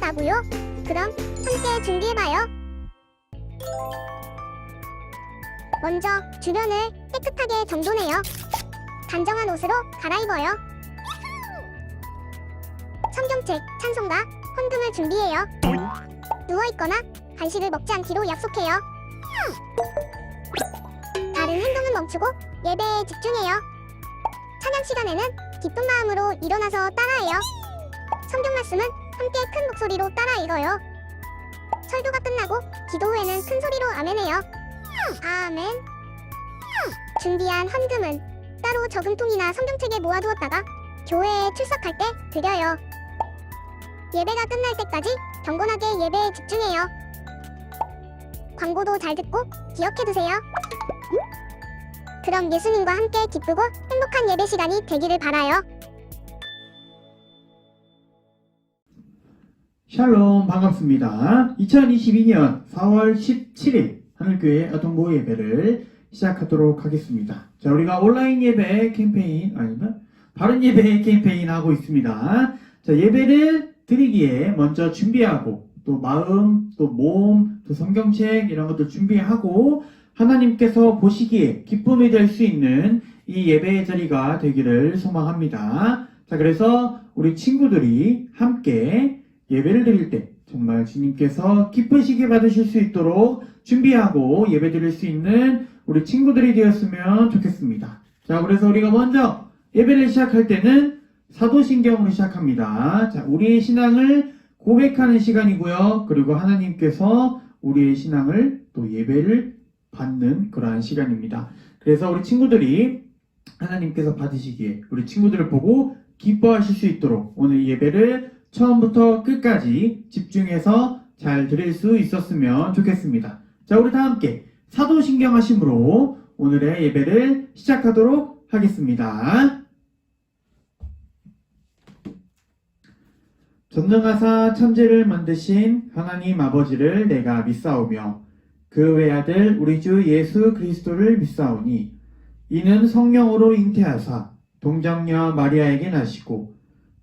되었다고요? 그럼 함께 준비해봐요. 먼저 주변을 깨끗하게 정돈해요. 단정한 옷으로 갈아입어요. 성경책, 찬송가, 헌금을 준비해요. 누워있거나 간식을 먹지 않기로 약속해요. 다른 행동은 멈추고 예배에 집중해요. 찬양 시간에는 기쁜 마음으로 일어나서 따라해요. 성경 말씀은 함께 큰 목소리로 따라 읽어요. 설교가 끝나고 기도 후에는 큰 소리로 아멘해요. 아멘. 준비한 헌금은 따로 저금통이나 성경책에 모아두었다가 교회에 출석할 때 드려요. 예배가 끝날 때까지 경건하게 예배에 집중해요. 광고도 잘 듣고 기억해두세요. 그럼 예수님과 함께 기쁘고 행복한 예배 시간이 되기를 바라요. 샬롬 반갑습니다. 2022년 4월 17일 하늘교회 아동보호 예배를 시작하도록 하겠습니다. 자, 우리가 온라인 예배 캠페인 아니면 바른 예배 캠페인 하고 있습니다. 자, 예배를 드리기에 먼저 준비하고 또 마음, 또 몸, 또 성경책 이런 것도 준비하고 하나님께서 보시기에 기쁨이 될 수 있는 이 예배의 자리가 되기를 소망합니다. 자, 그래서 우리 친구들이 함께 예배를 드릴 때 정말 주님께서 기쁘시게 받으실 수 있도록 준비하고 예배 드릴 수 있는 우리 친구들이 되었으면 좋겠습니다. 자, 그래서 우리가 먼저 예배를 시작할 때는 사도신경으로 시작합니다. 자, 우리의 신앙을 고백하는 시간이고요. 그리고 하나님께서 우리의 신앙을 또 예배를 받는 그러한 시간입니다. 그래서 우리 친구들이 하나님께서 받으시기에 우리 친구들을 보고 기뻐하실 수 있도록 오늘 예배를 처음부터 끝까지 집중해서 잘 드릴 수 있었으면 좋겠습니다. 자, 우리 다 함께 사도신경 하심으로 오늘의 예배를 시작하도록 하겠습니다. 전능하사 천지를 만드신 하나님 아버지를 내가 믿사오며 그 외아들 우리 주 예수 그리스도를 믿사오니 이는 성령으로 잉태하사 동정녀 마리아에게 나시고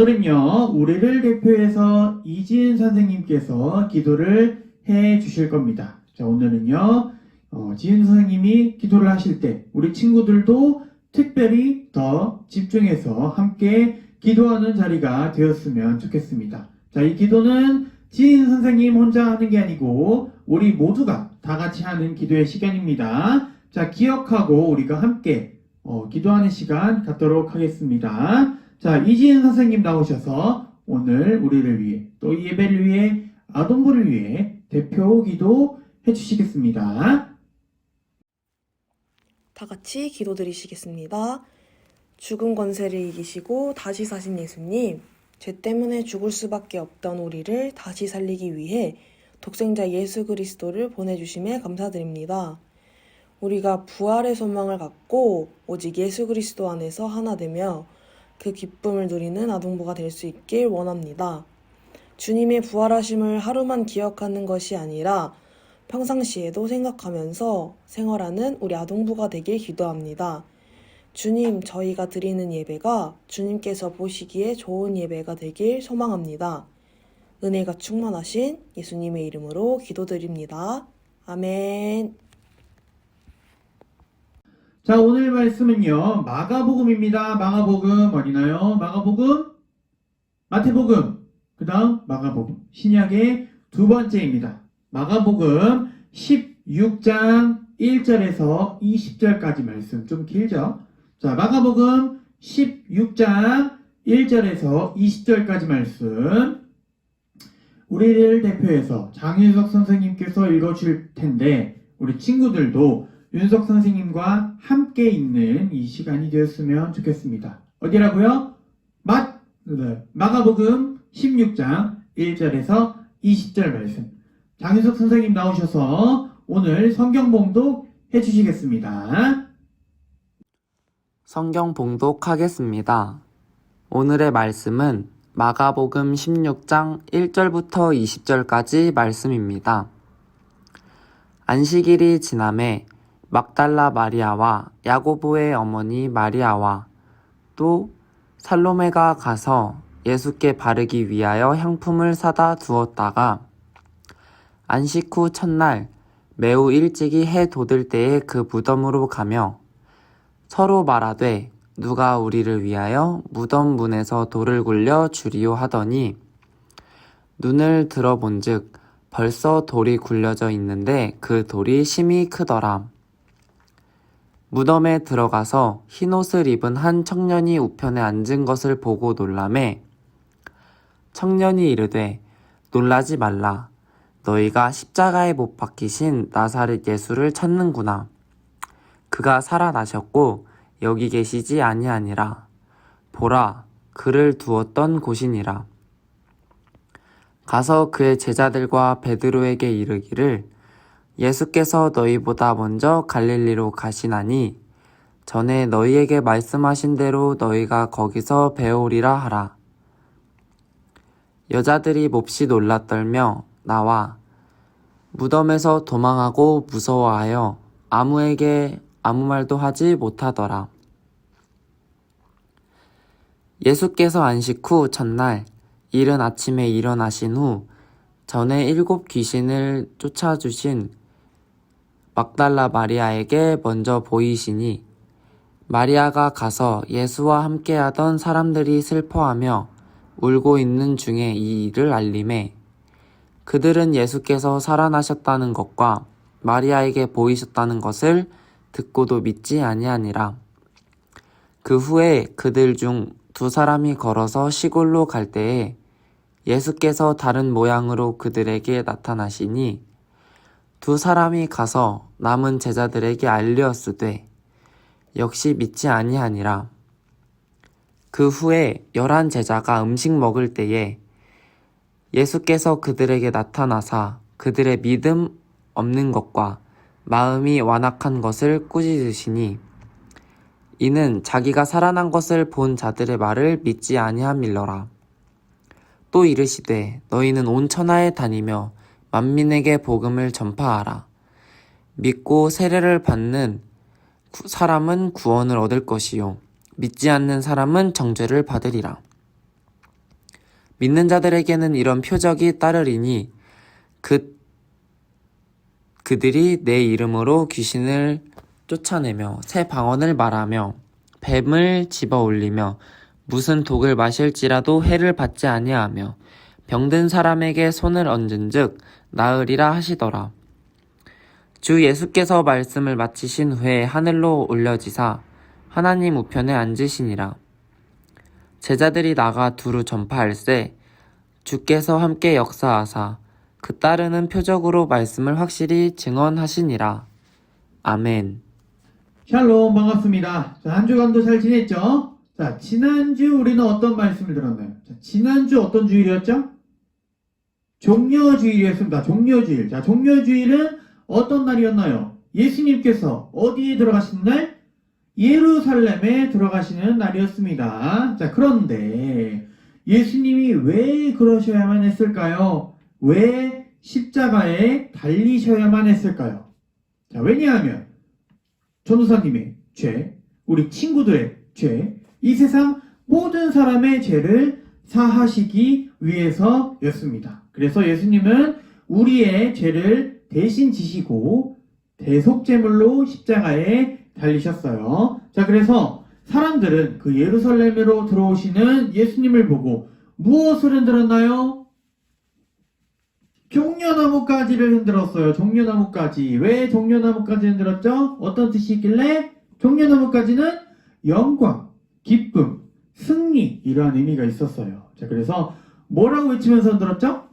오늘은요, 우리를 대표해서 이지은 선생님께서 기도를 해 주실 겁니다. 자, 오늘은요, 어, 지은 선생님이 기도를 하실 때, 우리 친구들도 특별히 더 집중해서 함께 기도하는 자리가 되었으면 좋겠습니다. 자, 이 기도는 지인 선생님 혼자 하는 게 아니고, 우리 모두가 다 같이 하는 기도의 시간입니다. 자, 기억하고 우리가 함께 어, 기도하는 시간 갖도록 하겠습니다. 자, 이지은 선생님 나오셔서 오늘 우리를 위해 또이 예배를 위해 아동부를 위해 대표 기도 해주시겠습니다. 다 같이 기도드리시겠습니다. 죽은 권세를 이기시고 다시 사신 예수님, 죄 때문에 죽을 수밖에 없던 우리를 다시 살리기 위해 독생자 예수 그리스도를 보내주심에 감사드립니다. 우리가 부활의 소망을 갖고 오직 예수 그리스도 안에서 하나 되며 그 기쁨을 누리는 아동부가 될 수 있길 원합니다. 주님의 부활하심을 하루만 기억하는 것이 아니라 평상시에도 생각하면서 생활하는 우리 아동부가 되길 기도합니다. 주님, 저희가 드리는 예배가 주님께서 보시기에 좋은 예배가 되길 소망합니다. 은혜가 충만하신 예수님의 이름으로 기도드립니다. 아멘. 자, 오늘 말씀은요, 마가복음입니다. 마가복음 어디나요? 마가복음, 마태복음, 그 다음 마가복음. 신약의 두 번째입니다. 마가복음 16장 1절에서 20절까지 말씀 좀 길죠? 자, 마가복음 16장 1절에서 20절까지 말씀. 우리를 대표해서 장윤석 선생님께서 읽어줄 텐데, 우리 친구들도 윤석 선생님과 함께 있는 이 시간이 되었으면 좋겠습니다. 어디라고요? 마, 네, 마가복음 16장 1절에서 20절 말씀. 장윤석 선생님 나오셔서 오늘 성경 봉독 해주시겠습니다. 성경 봉독하겠습니다. 오늘의 말씀은 마가복음 16장 1절부터 20절까지 말씀입니다. 안식일이 지남에 막달라 마리아와 야고보의 어머니 마리아와 또 살로메가 가서 예수께 바르기 위하여 향품을 사다 두었다가 안식 후 첫날 매우 일찍이 해 돋을 때에 그 무덤으로 가며 서로 말하되 누가 우리를 위하여 무덤 문에서 돌을 굴려 주리오 하더니 눈을 들어본즉 벌써 돌이 굴려져 있는데 그 돌이 심히 크더라. 무덤에 들어가서 흰옷을 입은 한 청년이 우편에 앉은 것을 보고 놀라매 청년이 이르되 놀라지 말라. 너희가 십자가에 못 박히신 나사렛 예수를 찾는구나. 그가 살아나셨고 여기 계시지 아니하니라. 보라 그를 두었던 곳이니라. 가서 그의 제자들과 베드로에게 이르기를 예수께서 너희보다 먼저 갈릴리로 가시나니 전에 너희에게 말씀하신 대로 너희가 거기서 배우리라 하라. 여자들이 몹시 놀라 떨며 나와 무덤에서 도망하고 무서워하여 아무에게 아무 말도 하지 못하더라. 예수께서 안식 후 첫날 이른 아침에 일어나신 후 전에 일곱 귀신을 쫓아주신 막달라 마리아에게 먼저 보이시니 마리아가 가서 예수와 함께하던 사람들이 슬퍼하며 울고 있는 중에 이 일을 알림해 그들은 예수께서 살아나셨다는 것과 마리아에게 보이셨다는 것을 듣고도 믿지 아니하니라. 그 후에 그들 중 두 사람이 걸어서 시골로 갈 때에 예수께서 다른 모양으로 그들에게 나타나시니 두 사람이 가서 남은 제자들에게 알리었으되 역시 믿지 아니하니라. 그 후에 열한 제자가 음식 먹을 때에 예수께서 그들에게 나타나사 그들의 믿음 없는 것과 마음이 완악한 것을 꾸짖으시니 이는 자기가 살아난 것을 본 자들의 말을 믿지 아니함일러라. 또 이르시되 너희는 온 천하에 다니며 만민에게 복음을 전파하라. 믿고 세례를 받는 구- 사람은 구원을 얻을 것이요 믿지 않는 사람은 정죄를 받으리라. 믿는 자들에게는 이런 표적이 따르리니 그 그들이 내 이름으로 귀신을 쫓아내며 새 방언을 말하며 뱀을 집어 올리며 무슨 독을 마실지라도 해를 받지 아니하며 병든 사람에게 손을 얹은 즉 나으리라 하시더라. 주 예수께서 말씀을 마치신 후에 하늘로 올려지사 하나님 우편에 앉으시니라. 제자들이 나가 두루 전파할세 주께서 함께 역사하사 그 따르는 표적으로 말씀을 확실히 증언하시니라. 아멘. 샬롬 반갑습니다. 자, 한 주간도 잘 지냈죠? 자, 지난주 우리는 어떤 말씀을 들었나요? 자, 지난주 어떤 주일이었죠? 종려주일이었습니다. 종려주일. 자, 종려주일은 어떤 날이었나요? 예수님께서 어디에 들어가시는 날? 예루살렘에 들어가시는 날이었습니다. 자, 그런데 예수님이 왜 그러셔야만 했을까요? 왜 십자가에 달리셔야만 했을까요? 자, 왜냐하면 전도사님의 죄, 우리 친구들의 죄, 이 세상 모든 사람의 죄를 사하시기 위해서였습니다. 그래서 예수님은 우리의 죄를 대신 지시고 대속제물로 십자가에 달리셨어요. 자, 그래서 사람들은 그 예루살렘으로 들어오시는 예수님을 보고 무엇을 흔들었나요? 종려나무까지를 흔들었어요. 종려나무까지. 왜 종려나무까지 흔들었죠? 어떤 뜻이 있길래? 종려나무까지는 영광, 기쁨, 승리 이러한 의미가 있었어요. 자, 그래서 뭐라고 외치면서 흔들었죠?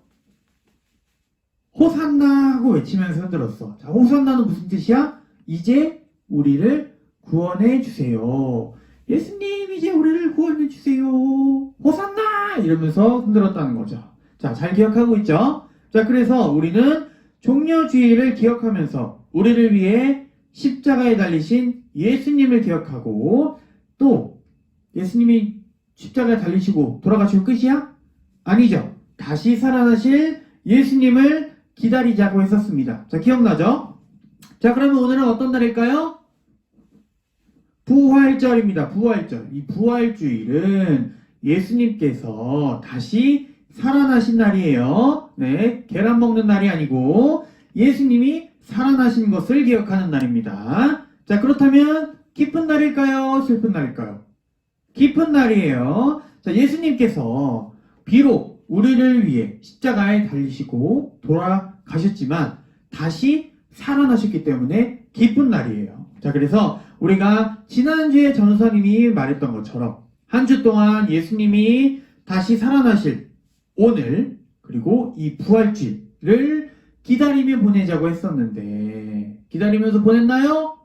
호산나 하고 외치면서 흔들었어. 자, 호산나는 무슨 뜻이야? 이제 우리를 구원해 주세요. 예수님 이제 우리를 구원해 주세요. 호산나 이러면서 흔들었다는 거죠. 자, 잘 기억하고 있죠? 자, 그래서 우리는 종려주의를 기억하면서 우리를 위해 십자가에 달리신 예수님을 기억하고 또 예수님이 십자가에 달리시고 돌아가시고 끝이야? 아니죠. 다시 살아나실 예수님을 기다리자고 했었습니다. 자, 기억나죠? 자, 그러면 오늘은 어떤 날일까요? 부활절입니다. 부활절. 이 부활주일은 예수님께서 다시 살아나신 날이에요. 네, 계란 먹는 날이 아니고 예수님이 살아나신 것을 기억하는 날입니다. 자, 그렇다면 기쁜 날일까요? 슬픈 날일까요? 기쁜 날이에요. 자, 예수님께서 비록 우리를 위해 십자가에 달리시고 돌아가셨지만 다시 살아나셨기 때문에 기쁜 날이에요. 자, 그래서 우리가 지난주에 전사님이 말했던 것처럼 한 주 동안 예수님이 다시 살아나실 오늘 그리고 이 부활주일을 기다리며 보내자고 했었는데 기다리면서 보냈나요?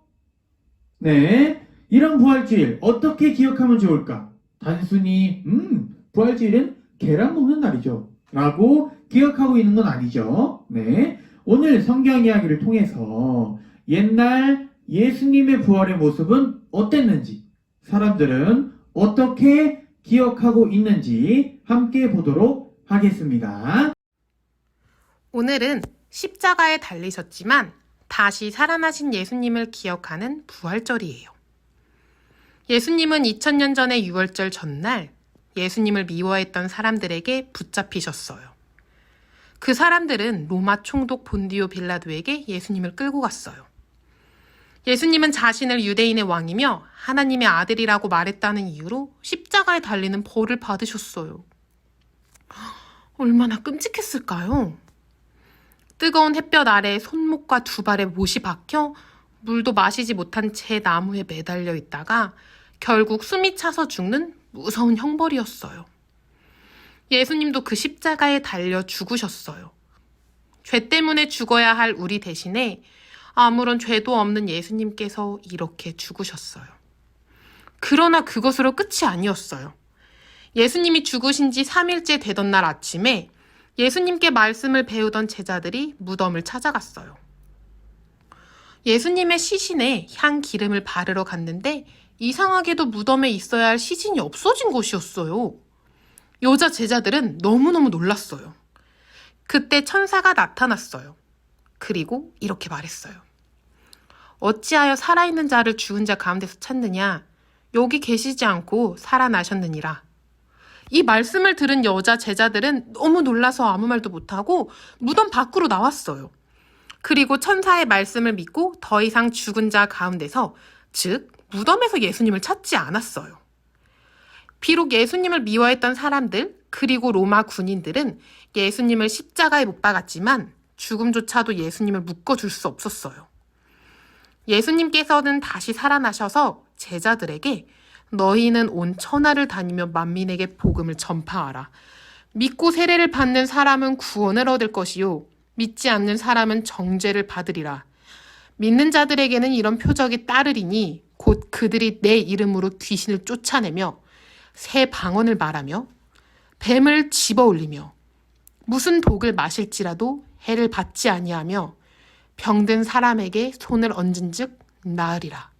네. 이런 부활주일 어떻게 기억하면 좋을까? 단순히 음 부활주일은 계란 먹는 날이죠. 라고 기억하고 있는 건 아니죠. 네. 오늘 성경 이야기를 통해서 옛날 예수님의 부활의 모습은 어땠는지 사람들은 어떻게 기억하고 있는지 함께 보도록 하겠습니다. 오늘은 십자가에 달리셨지만 다시 살아나신 예수님을 기억하는 부활절이에요. 예수님은 2000년 전의 6월절 전날 예수님을 미워했던 사람들에게 붙잡히셨어요. 그 사람들은 로마 총독 본디오 빌라도에게 예수님을 끌고 갔어요. 예수님은 자신을 유대인의 왕이며 하나님의 아들이라고 말했다는 이유로 십자가에 달리는 벌을 받으셨어요. 얼마나 끔찍했을까요? 뜨거운 햇볕 아래 손목과 두 발에 못이 박혀 물도 마시지 못한 채 나무에 매달려 있다가 결국 숨이 차서 죽는 무서운 형벌이었어요. 예수님도 그 십자가에 달려 죽으셨어요. 죄 때문에 죽어야 할 우리 대신에 아무런 죄도 없는 예수님께서 이렇게 죽으셨어요. 그러나 그것으로 끝이 아니었어요. 예수님이 죽으신 지 3일째 되던 날 아침에 예수님께 말씀을 배우던 제자들이 무덤을 찾아갔어요. 예수님의 시신에 향 기름을 바르러 갔는데 이상하게도 무덤에 있어야 할 시신이 없어진 것이었어요. 여자 제자들은 너무너무 놀랐어요. 그때 천사가 나타났어요. 그리고 이렇게 말했어요. 어찌하여 살아있는 자를 죽은 자 가운데서 찾느냐? 여기 계시지 않고 살아나셨느니라. 이 말씀을 들은 여자 제자들은 너무 놀라서 아무 말도 못하고 무덤 밖으로 나왔어요. 그리고 천사의 말씀을 믿고 더 이상 죽은 자 가운데서, 즉, 무덤에서 예수님을 찾지 않았어요. 비록 예수님을 미워했던 사람들, 그리고 로마 군인들은 예수님을 십자가에 못 박았지만 죽음조차도 예수님을 묶어줄 수 없었어요. 예수님께서는 다시 살아나셔서 제자들에게 너희는 온 천하를 다니며 만민에게 복음을 전파하라. 믿고 세례를 받는 사람은 구원을 얻을 것이요. 믿지 않는 사람은 정죄를 받으리라. 믿는 자들에게는 이런 표적이 따르리니 곧 그들이 내 이름으로 귀신을 쫓아내며 새 방언을 말하며 뱀을 집어 올리며 무슨 독을 마실지라도 해를 받지 아니하며 병든 사람에게 손을 얹은즉 나으리라.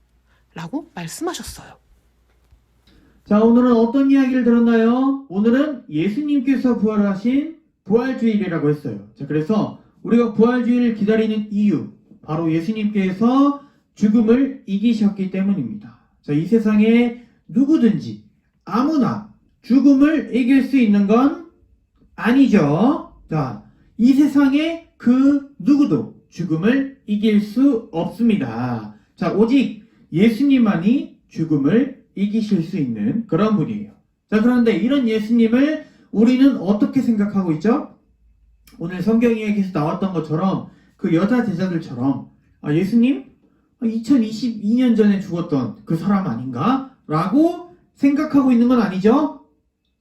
라고 말씀하셨어요. 자, 오늘은 어떤 이야기를 들었나요? 오늘은 예수님께서 부활하신 부활주일이라고 했어요. 자, 그래서 우리가 부활주일을 기다리는 이유, 바로 예수님께서 죽음을 이기셨기 때문입니다. 자, 이 세상에 누구든지 아무나 죽음을 이길 수 있는 건 아니죠. 자, 이 세상에 그 누구도 죽음을 이길 수 없습니다. 자, 오직 예수님만이 죽음을 이기실 수 있는 그런 분이에요. 자, 그런데 이런 예수님을 우리는 어떻게 생각하고 있죠? 오늘 성경 이야기에서 나왔던 것처럼 그 여자 제자들처럼 아, 예수님 2022년 전에 죽었던 그 사람 아닌가? 라고 생각하고 있는 건 아니죠?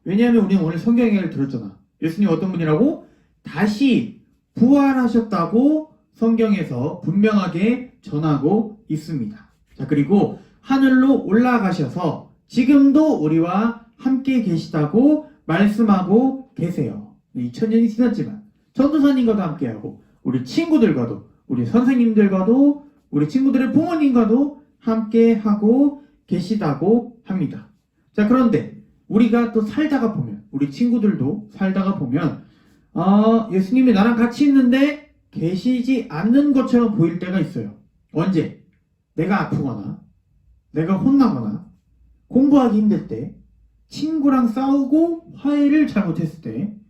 왜냐하면 우리는 오늘 성경 이야기를 들었잖아. 예수님 어떤 분이라고? 다시 부활하셨다고 성경에서 분명하게 전하고 있습니다. 자, 그리고 하늘로 올라가셔서 지금도 우리와 함께 계시다고 말씀하고 계세요. 2000년이 지났지만 전도사님과도 함께하고 우리 친구들과도 우리 선생님들과도 우리 친구들의 부모님과도 함께하고 계시다고 합니다. 자, 그런데 우리가 또 살다가 보면 우리 친구들도 살다가 보면 아, 예수님이 나랑 같이 있는데 계시지 않는 것처럼 보일 때가 있어요. 언제? 내가 아프거나 내가 혼나거나 공부하기 힘들 때 친구랑 싸우고 화해를 잘못했을 때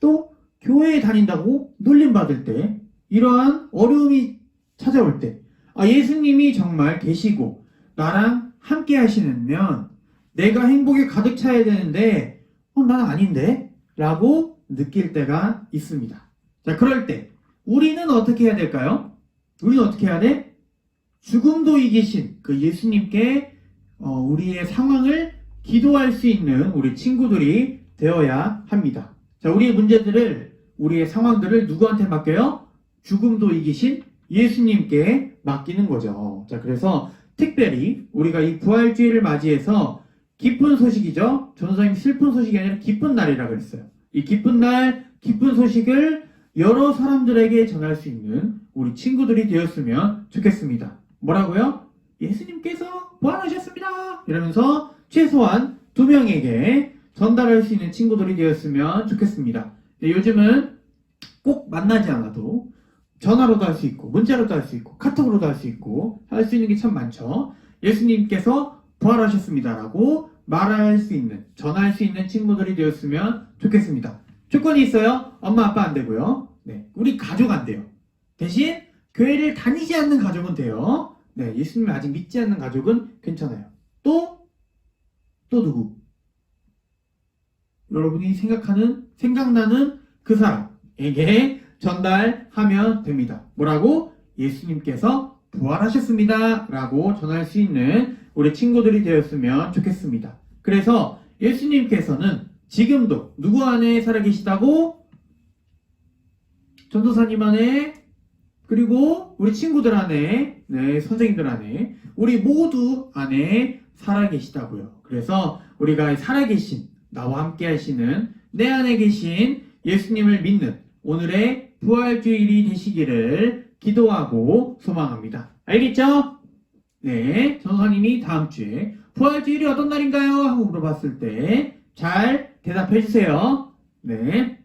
또 교회에 다닌다고 놀림받을 때 이러한 어려움이 찾아올 때 아, 예수님이 정말 계시고 나랑 함께 하시면 내가 행복에 가득 차야 되는데 어, 난 아닌데? 라고 느낄 때가 있습니다. 자, 그럴 때 우리는 어떻게 해야 될까요? 우리는 어떻게 해야 돼? 죽음도 이기신 그 예수님께 어, 우리의 상황을 기도할 수 있는 우리 친구들이 되어야 합니다. 자, 우리의 문제들을, 우리의 상황들을 누구한테 맡겨요? 죽음도 이기신 예수님께 맡기는 거죠. 자, 그래서 특별히 우리가 이 부활주의를 맞이해서 기쁜 소식이죠. 전도사님 슬픈 소식이 아니라 기쁜 날이라고 했어요. 이 기쁜 날, 기쁜 소식을 여러 사람들에게 전할 수 있는 우리 친구들이 되었으면 좋겠습니다. 뭐라고요? 예수님께서 부활하셨습니다. 이러면서 최소한 두 명에게 전달할 수 있는 친구들이 되었으면 좋겠습니다. 네, 요즘은 꼭 만나지 않아도 전화로도 할 수 있고 문자로도 할 수 있고 카톡으로도 할 수 있고 할 수 있는 게 참 많죠. 예수님께서 부활하셨습니다라고 말할 수 있는 전할 수 있는 친구들이 되었으면 좋겠습니다. 조건이 있어요. 엄마 아빠 안 되고요. 네, 우리 가족 안 돼요. 대신 교회를 다니지 않는 가족은 돼요. 네, 예수님을 아직 믿지 않는 가족은 괜찮아요. 또, 또 누구? 여러분이 생각하는, 생각나는 그 사람에게 전달하면 됩니다. 뭐라고? 예수님께서 부활하셨습니다. 라고 전할 수 있는 우리 친구들이 되었으면 좋겠습니다. 그래서 예수님께서는 지금도 누구 안에 살아계시다고? 전도사님 안에 그리고 우리 친구들 안에, 네, 선생님들 안에, 우리 모두 안에 살아계시다고요. 그래서 우리가 살아계신, 나와 함께 하시는, 내 안에 계신 예수님을 믿는 오늘의 부활주일이 되시기를 기도하고 소망합니다. 알겠죠? 네, 전도사님이 다음 주에 부활주일이 어떤 날인가요? 하고 물어봤을 때 잘 대답해 주세요. 네.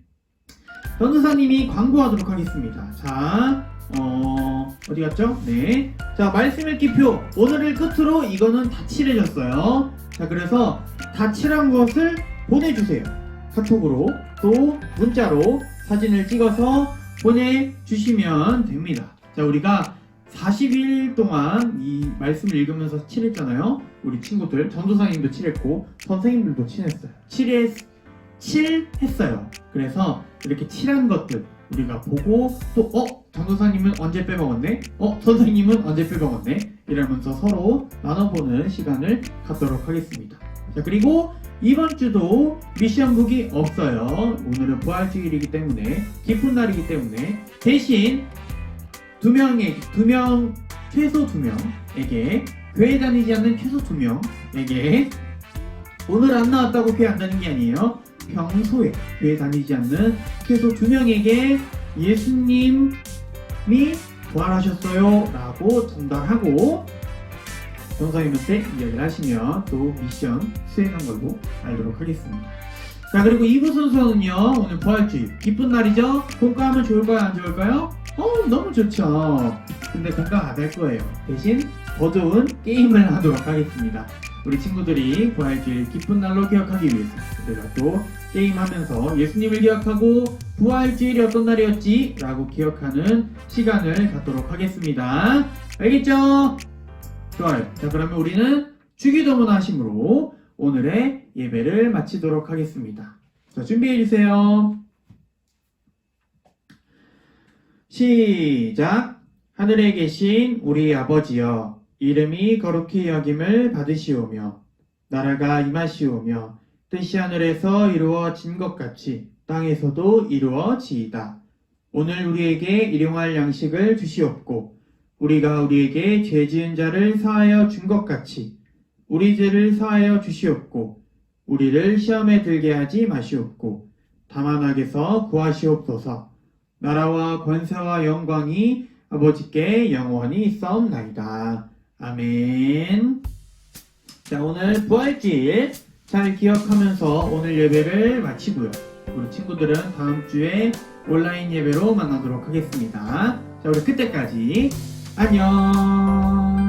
전도사님이 광고하도록 하겠습니다. 자, 어, 어디 갔죠? 네. 자, 말씀 읽기표. 오늘을 끝으로 이거는 다 칠해졌어요. 자, 그래서 다 칠한 것을 보내주세요. 카톡으로 또 문자로 사진을 찍어서 보내주시면 됩니다. 자, 우리가 40일 동안 이 말씀을 읽으면서 칠했잖아요. 우리 친구들, 전도사님도 칠했고, 선생님들도 칠했어요. 칠했, 칠했어요. 그래서 이렇게 칠한 것들 우리가 보고 또, 어? 전도사님은 언제 빼먹었네? 어? 선생님은 언제 빼먹었네? 이러면서 서로 나눠보는 시간을 갖도록 하겠습니다. 자, 그리고 이번 주도 미션북이 없어요. 오늘은 부활주일이기 때문에, 기쁜 날이기 때문에, 대신 두 명의, 두 명, 최소 두 명에게, 교회 다니지 않는 최소 두 명에게, 오늘 안 나왔다고 교회 안 다는 게 아니에요. 평소에 교회 다니지 않는 최소 두 명에게 예수님이 부활하셨어요. 라고 전달하고, 전사님한테 이야기를 하시면 또 미션 수행한 걸로 알도록 하겠습니다. 자 그리고 2부 순서는요 오늘 부활주의 기쁜 날이죠? 공과하면 좋을까요 안 좋을까요? 어 너무 좋죠 근데 공과 안할 거예요 대신 더 좋은 게임을 하도록 하겠습니다 우리 친구들이 부활주의 기쁜 날로 기억하기 위해서 우리가 또 게임하면서 예수님을 기억하고 부활주일이 어떤 날이었지? 라고 기억하는 시간을 갖도록 하겠습니다 알겠죠? 좋아요. 자, 그러면 우리는 주기도문 하심으로 오늘의 예배를 마치도록 하겠습니다. 자, 준비해 주세요. 시작. 하늘에 계신 우리 아버지여, 이름이 거룩히 여김을 받으시오며, 나라가 임하시오며, 뜻이 하늘에서 이루어진 것 같이 땅에서도 이루어지이다. 오늘 우리에게 일용할 양식을 주시옵고, 우리가 우리에게 죄 지은 자를 사하여 준 것 같이 우리 죄를 사하여 주시옵고 우리를 시험에 들게 하지 마시옵고 다만 악에서 구하시옵소서. 나라와 권세와 영광이 아버지께 영원히 있사옵나이다. 아멘. 자 오늘 부활주일 잘 기억하면서 오늘 예배를 마치고요. 우리 친구들은 다음 주에 온라인 예배로 만나도록 하겠습니다. 자 우리 그때까지 안녕.